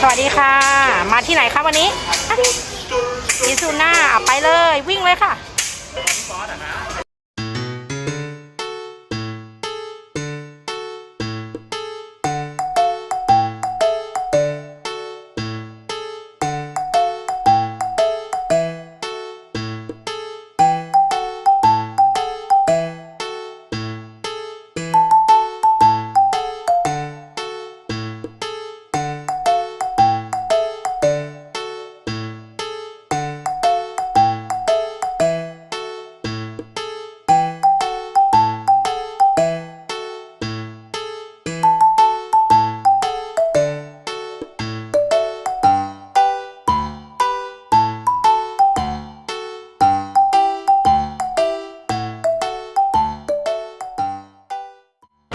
สวัสดีค่ะ มาที่ไหนคะวันนี้อิซูน่าเอาไปเลยวิ่งเลยค่ะ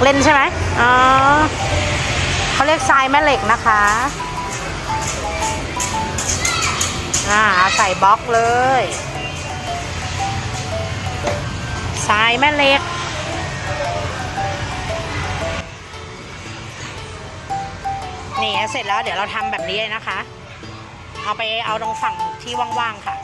เล่นใช่ไหมอ๋อเขาเรียกทรายแม่เหล็กนะคะอ่าใส่บล็อกเลยทรายแม่เหล็กนี่เสร็จแล้วเดี๋ยวเราทำแบบนี้เลยนะคะ เอาไปเอาตรงฝั่งที่ว่างๆค่ะ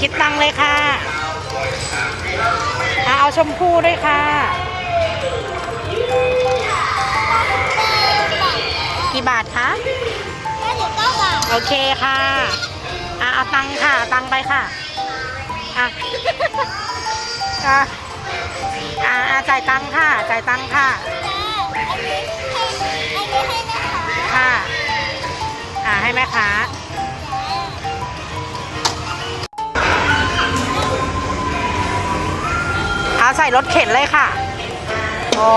คิดตังค์เลยค่ะอะเอาชมพู่ด้วยค่ะ กี่บาทคะแค่สิบเก้าบาทโอเคค่ะอะเอาตังค์ค่ะ ตังค์ไปค่ะอะอะอะอะจ่ายตังค์ค่ะ จ่ายตังค์ค่ะจ้าอันนี้ให้อันนี้ให้นะคะค่ะ อะให้แม่ค้า ใส่รถเข็นเลยค่ะ โอ้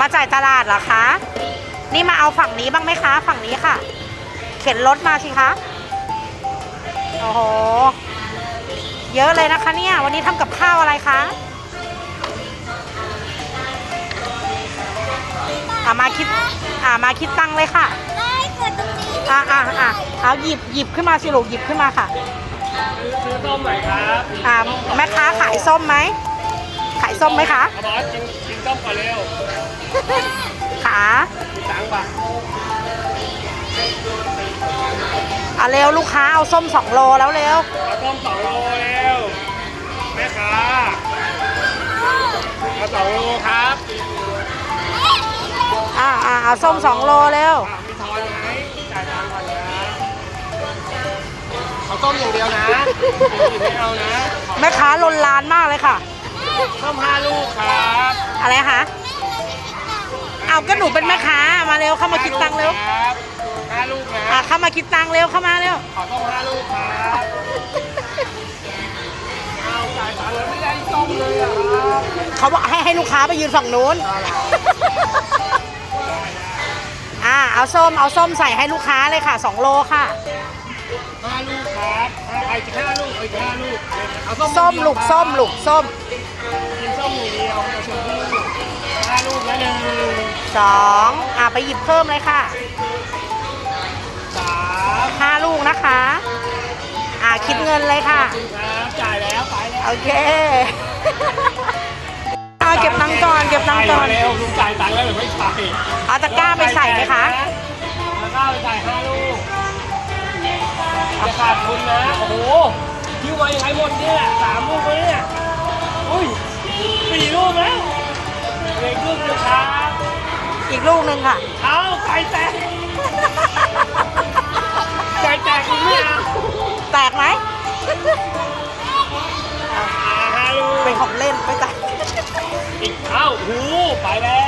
มาจ่ายตลาดเหรอคะ นี่มาเอาฝั่งนี้บ้างไหมคะ ฝั่งนี้ค่ะ เข็นรถมาสิคะ โอ้โห เยอะเลยนะคะเนี่ย วันนี้ทำกับข้าวอะไรคะอ่ามาคิดอ่ามาคิดตังค์เลยค่ะได้กดตรงนี้อ่าอ่าอ่าเอาหยิบหยิบขึ้นมาสิลูกหยิบขึ้นมาค่ะซื้อต้มหน่อยครับอ่าแม่ค้าขายส้มไหม ขายส้มไหมคะเอาบอสกินกินต้มก่อนเร็วขามีตังค์ป่ะอะเร็วลูกค้าเอาส้มสองโลแล้วเร็วเอาต้มสองโลเร็วแม่ค้าเอาสองโลครับอ่าอ่าเอาส้มสองโลเร็วอะมีทอนไหมจ่ายตังค์ก่อนนะเอาต้มอย่างเดียวนะอย่างอื่นไม่เอานะ แม่ค้าลนลานมากเลยค่ะ ต้มห้าลูกครับอะไรคะ เอาก็หนูเป็นแม่ค้ามาเร็วเข้ามาคิดตังค์เร็วครับห้าลูกนะอะเข้ามาคิดตังค์เร็วเข้ามาเร็ว ขอต้มห้าลูกครับเอาจ่ายตังค์แล้วไม่ได้ต้มเลยอะครับเขาบอกให้ให้ลูกค้าไปยืนฝั่งนู้น อ่าเอาส้มเอาส้มใส่ให้ลูกค้าเลยค่ะสองโลค่ะ ห้าลูกครับห้าไปห้าลูกไปห้าลูกเอาส้มส้มลูกส้มลูกส้มกินส้ มอย่างเดียวเอาชมพู่ห้าลูกแล้วหนึ่งสองอ่าไปหยิบเพิ่มเลยค่ะสามห้าลูกนะคะ อ่าคิดเงินเลยค่ะ ครับจ่ายแล้วไปแล้วโอเคอ่าเก็บตังค์ก่อนเก็บตังค์ก่อนไปแล้วลุงจ่ายตังค์แล้วหรือไม่จ่ายเอาตะกร้าไปใส่ไหมคะตะกร้าไปใส่ห้าลูกจะขาดทุนนะ โอ้โหคิวมายังไงหมดเนี่ยสามลูกเลยเนี่ยอุ้ย สี่ลูกแล้วเหลืออีกลูกนึงครับ อีกลูกหนึ่งค่ะ เอาไก่แตกไก่แตกอีกไม่เอาแตกไหม อ่เป็นของเล่นไปแตะอีกเอ้าหูไปแล้ว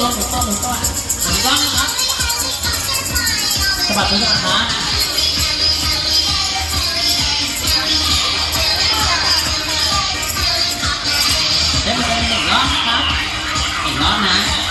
ตัวหมุนตัวหมุนตัวหมุนตัวหมุนก้อนนะครับสะบัดมือก่อนครับได้มาเป็นหนึ่งรอบครับหนึ่งรอบนะ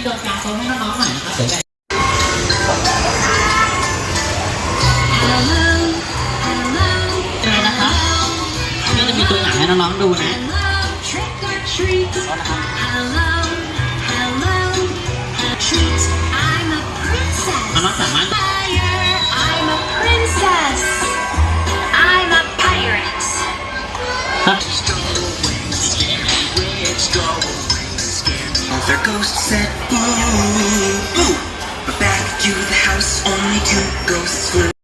นะเดี๋ยวให้พี่โดนกลางต๊ะให้น้องๆหน่อยนะครับเดี๋ยวแบงค์เลยนะครับพี่จะมีตัวอย่างให้น้องๆดูนะ Trick or treat. Hello, hello, treat. I'm a princess. น้องๆสามารถ Fire. I'm a Ooh, but back to the house only two ghosts